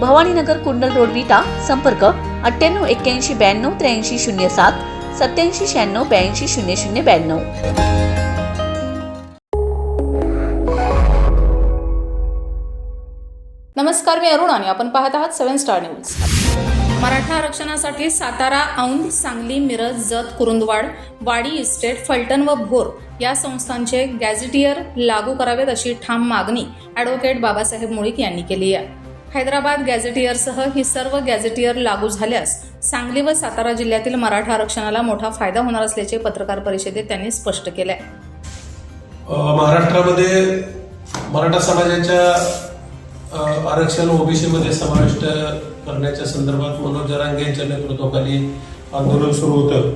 भवानीनगर कुंडल road विटा संपर्क अठ्ठ्याण्णव एक्क्याऐंशी ब्याण्णव त्र्याऐंशी शून्य सात सत्याऐंशी शहाण्णव ब्याऐंशी शून्य शून्य ब्याण्णव. नमस्कार मी अरुण आणि आपण पाहत आहात सेव्हन स्टार न्यूज. मराठा आरक्षणासाठी सातारा औंध सांगली मिरज जत कुरुंदवाड वाडी इस्टेट फलटण व भोर या संस्थांचे गॅझेटियर लागू करावेत अशी ठाम मागणी ॲडव्होकेट बाबासाहेब मुळीक यांनी केली आहे. हैदराबाद गॅझेटियरसह ही सर्व गॅझेटियर लागू झाल्यास सांगली व सातारा जिल्ह्यातील मराठा आरक्षणाला मोठा फायदा होणार असल्याचे पत्रकार परिषदेत त्यांनी स्पष्ट केले महाराष्ट्रामध्ये मराठा समाजाच्या आरक्षण ओबीसीमध्ये समाविष्ट करण्याच्या संदर्भात मनोज जरांगे यांच्या नेतृत्वाखाली आंदोलन सुरू होतं.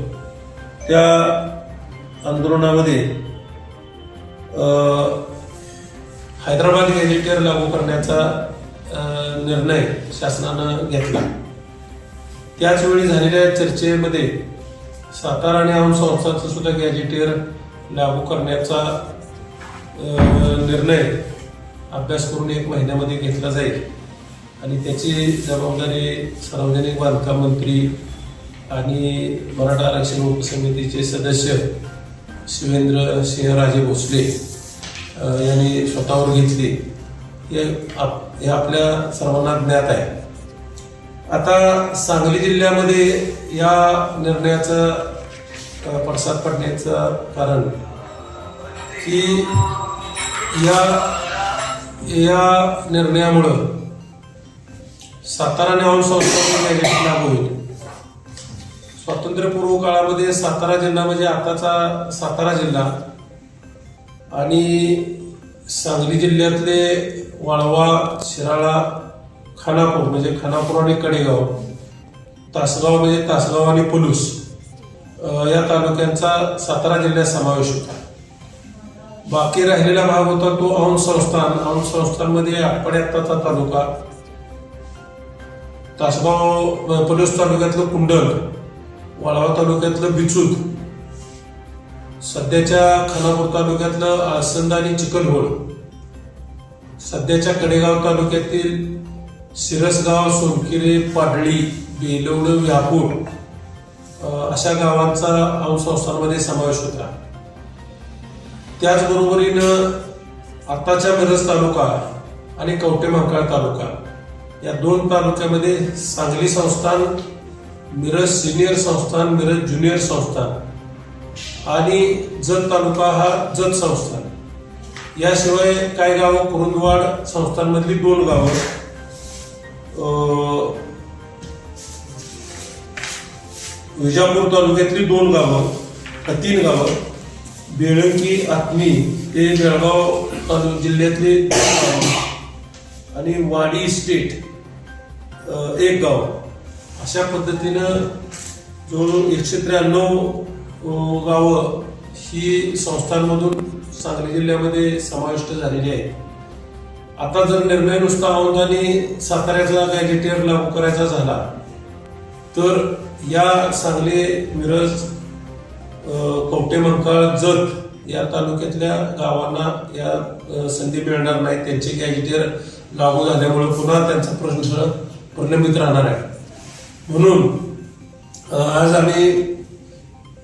त्या आंदोलनामध्ये हैदराबाद गॅझेटियर लागू करण्याचा निर्णय शासनानं घेतला. त्याचवेळी झालेल्या चर्चेमध्ये सातारा आणि औंध संस्थांचं सुद्धा गॅजेटियर लागू करण्याचा निर्णय अभ्यास करून एक महिन्यामध्ये घेतला जाईल. आणि त्याची जबाबदारी सार्वजनिक बांधकाम मंत्री आणि मराठा आरक्षण उपसमितीचे सदस्य शिवेंद्र सिंहराजे भोसले यांनी स्वतःवर घेतली. हे आप- हे आपल्या सर्वांना ज्ञात आहे. आता सांगली जिल्ह्यामध्ये या निर्णयाचं पडसाद पडण्याचं कारण की या या निर्णयामुळं सातारा आणि संस्थांना लाभ लागू होईल. स्वातंत्र्यपूर्व काळामध्ये सातारा जिल्हा म्हणजे आताचा सातारा जिल्हा आणि सांगली जिल्ह्यातले वाळवा शिराळा खानापूर म्हणजे खानापूर आणि कडेगाव तासगाव म्हणजे तासगाव आणि पलूस या तालुक्यांचा सातारा जिल्ह्यात समावेश होता. बाकी राहिलेला भाग होता तो औंध संस्थान. औंध संस्थानमध्ये आत्ताचा तालुका तासगाव पलूस तालुक्यातलं कुंडल वाळवा तालुक्यातलं बिचूद सध्याच्या खानापूर तालुक्यातलं आसंद आणि चिकलहोळ सध्याच्या कडेगाव तालुक्यातील सिरसगाव सोनकिरे पाडळी बेलवड व्यापूर अशा गावांचा औंध संस्थांमध्ये समावेश होता. त्याचबरोबरीनं आत्ताच्या मिरज तालुका आणि कवटे महाकाळ तालुका या दोन तालुक्यामध्ये सांगली संस्थान मिरज सिनियर संस्थान मिरज ज्युनियर संस्थान आणि जत तालुका हा जत संस्थान. याशिवाय काही गावं? कुरुंदवाड संस्थांमधली दोन गावं. विजापूर तालुक्यातली दोन गावं तीन गावं. बेळंकी आत्मी ते बेळगाव तालुक जिल्ह्यातले आणि वाडी स्टेट एक गाव. अशा पद्धतीनं जो एकशे त्र्याण्णव गावं ही संस्थांमधून सांगली जिल्ह्यामध्ये समाविष्ट झालेली आहेत आता जर निर्णय नुसता औंध आणि साताऱ्याचा गॅजेटियर लागू करायचा झाला तर या सांगली मिरज कवटे मंकाळ जत या तालुक्यातल्या गावांना या संधी मिळणार नाही. त्यांचे गॅजेटियर लागू झाल्यामुळे पुन्हा त्यांचा प्रश्न प्रलंबित राहणार आहे. म्हणून आज आम्ही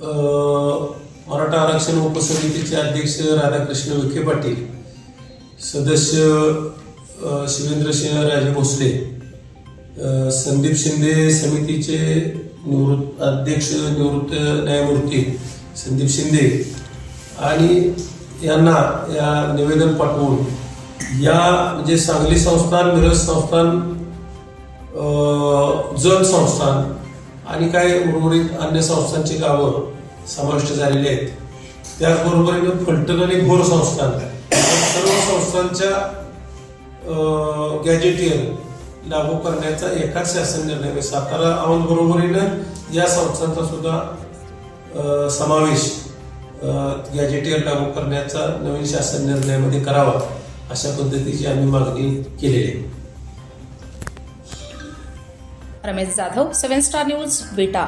मराठा आरक्षण उपसमितीचे अध्यक्ष राधाकृष्ण विखे पाटील सदस्य शिवेंद्रसिंह राजे भोसले संदीप शिंदे समितीचे निवृत्त अध्यक्ष निवृत्त न्यायमूर्ती संदीप शिंदे आणि यांना या निवेदन पाठवून या म्हणजे सांगली संस्थान मिरज संस्थान जल संस्थान आणि काही उर्वरित अन्य संस्थांची गावं समाविष्ट झालेले आहेत. त्याचबरोबरीनं फलटण आणि भोर संस्थान सर्व संस्थांच्या गॅजेटियर लागू करण्याचा एकाच शासन निर्णय सातारा बरोबरीनं या संस्थांचा सुद्धा समावेश गॅजेटियर लागू करण्याचा नवीन शासन निर्णयामध्ये करावा अशा पद्धतीची आम्ही मागणी केलेली आहे. Ramesh Jadhav seven star news Vita.